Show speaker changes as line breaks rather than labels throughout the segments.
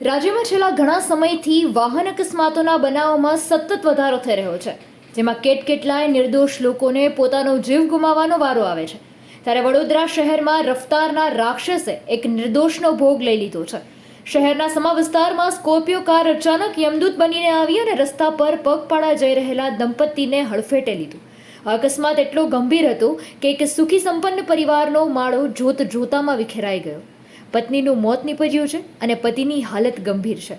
રાજ્યમાં છેલ્લા ઘણા સમયથી વાહન અકસ્માતોના બનાવોમાં સતત વધારો થઈ રહ્યો છે, જેમાં કેટકેટલાય નિર્દોષ લોકોને પોતાનો જીવ ગુમાવવાનો વારો આવે છે. ત્યારે વડોદરા શહેરમાં રફતારના રાક્ષસે એક નિર્દોષનો ભોગ લઈ લીધો છે. શહેરના સમા વિસ્તારમાં સ્કોર્પિયો કાર અચાનક યમદૂત બનીને આવી અને રસ્તા પર પગપાળા જઈ રહેલા દંપતીને હડફેટે લીધું. અકસ્માત એટલો ગંભીર હતો કે એક સુખી સંપન્ન પરિવારનો માળો જોત જોતામાં વિખેરાઈ ગયો. પત્નીનું મોત નીપજ્યું છે અને પતિની હાલત ગંભીર છે.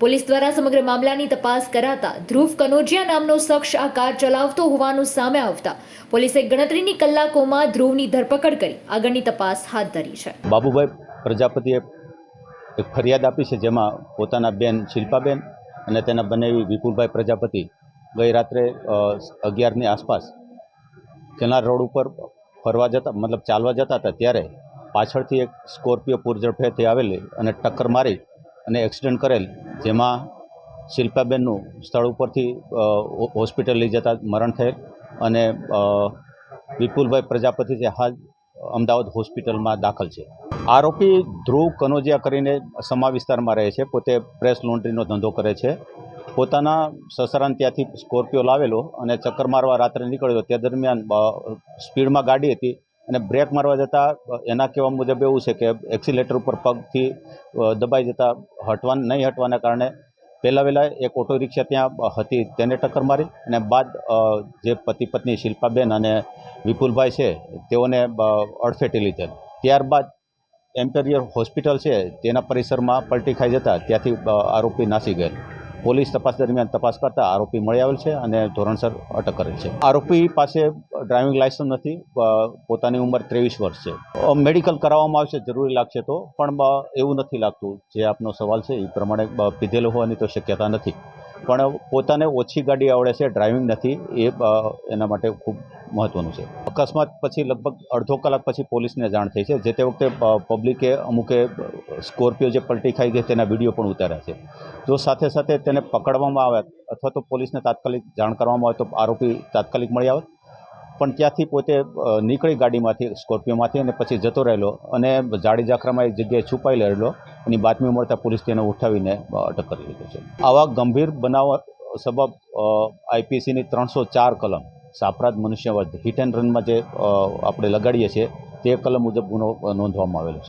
પોલીસ દ્વારા સમગ્ર મામલાની તપાસ કરાતા ધ્રુવ કનોજિયા નામનો શખ્સ આ કાર ચલાવતો હોવાનું સામે આવતા પોલીસે ગણતરીની કલાકોમાં ધ્રુવની ધરપકડ કરી આગળની તપાસ હાથ ધરી છે.
બાબુભાઈ, પ્રજાપતિએ એક ફરિયાદ આપી છે જેમાં પોતાના બેન શિલ્પાબેન અને તેના બનેવી વિપુલભાઈ પ્રજાપતિ ગઈ રાત્રે અગિયારની આસપાસ કેનાર રોડ ઉપર ફરવા જતા, મતલબ ચાલવા જતા હતા ત્યારે પાછળથી એક સ્કોર્પિયો પૂરઝડફેથી આવેલી અને ટક્કર મારી અને એક્સિડન્ટ કરેલ, જેમાં શિલ્પાબેનનું સ્થળ ઉપરથી હોસ્પિટલ લઈ જતા મરણ થયેલ અને વિપુલભાઈ પ્રજાપતિ જે હાલ અમદાવાદ હોસ્પિટલમાં દાખલ છે. આરોપી ધ્રુવ કનોજિયા કરીને સમા વિસ્તારમાં રહે છે, પોતે પ્રેસ લોન્ડ્રીનો ધંધો કરે છે. પોતાના સસરાને ત્યાંથી સ્કોર્પિયો લાવેલો અને ચક્કર મારવા રાત્રે નીકળ્યો. તે દરમિયાન સ્પીડમાં ગાડી હતી અને બ્રેક મારવા જતાં, એના કહેવા મુજબ એવું છે કે એક્સિલેટર ઉપર પગથી દબાઈ જતાં હટવા નહીં હટવાના કારણે પહેલાં વહેલાં એક ઓટો રિક્ષા ત્યાં હતી, તેને ટક્કર મારી અને બાદ જે પતિ પત્ની શિલ્પાબેન અને વિપુલભાઈ છે, તેઓને અડફેટી લીધેલ. ત્યારબાદ એમ્પેરિયર હોસ્પિટલ છે, તેના પરિસરમાં પલટી ખાઈ જતા, ત્યાંથી આરોપી નાસી ગયેલ. પોલીસ તપાસ દરમિયાન તપાસ કરતા આરોપી મળી આવેલ છે અને ધોરણસર અટક કરેલ છે. આરોપી પાસે ડ્રાઇવિંગ લાયસન્સ નથી પોતાની ઉંમર ત્રેવીસ વર્ષ છે. મેડિકલ કરાવવામાં આવશે, જરૂરી લાગશે તો, પણ એવું નથી લાગતું. જે આપનો સવાલ છે એ પ્રમાણે પીધેલો હોવાની તો શક્યતા નથી. પણ પોતાને ઓછી ગાડી આવડે છે ડ્રાઇવિંગ નથી, એ એના માટે ખૂબ મહત્ત્વનું છે. અકસ્માત પછી લગભગ અડધો કલાક પછી પોલીસને જાણ થઈ છે, જે તે વખતે પબ્લિકે અમુકે સ્કોર્પિયો જે પલટી ખાઈ ગઈ તેના વીડિયો પણ ઉતાર્યા છે. જો સાથે સાથે તેને પકડવામાં આવે અથવા તો પોલીસને તાત્કાલિક જાણ કરવામાં આવે તો આરોપી તાત્કાલિક મળી આવે. પણ ત્યાંથી પોતે નીકળી ગાડીમાંથી, સ્કોર્પિયોમાંથી અને પછી જતો રહેલો અને જાડી જાખરામાં એક જગ્યાએ છુપાઈ રહેલો. એની બાતમી મળતા પોલીસ તેને ઉઠાવીને અટક કરી લીધો છે. આવા ગંભીર બનાવ સબબ આઈપીસીની ત્રણસો ચાર કલમ, સાપરાધ મનુષ્યવધ હિટ એન્ડ રનમાં જે આપણે લગાડીએ છીએ, તે કલમ મુજબ ગુનો નોંધવામાં આવેલો છે.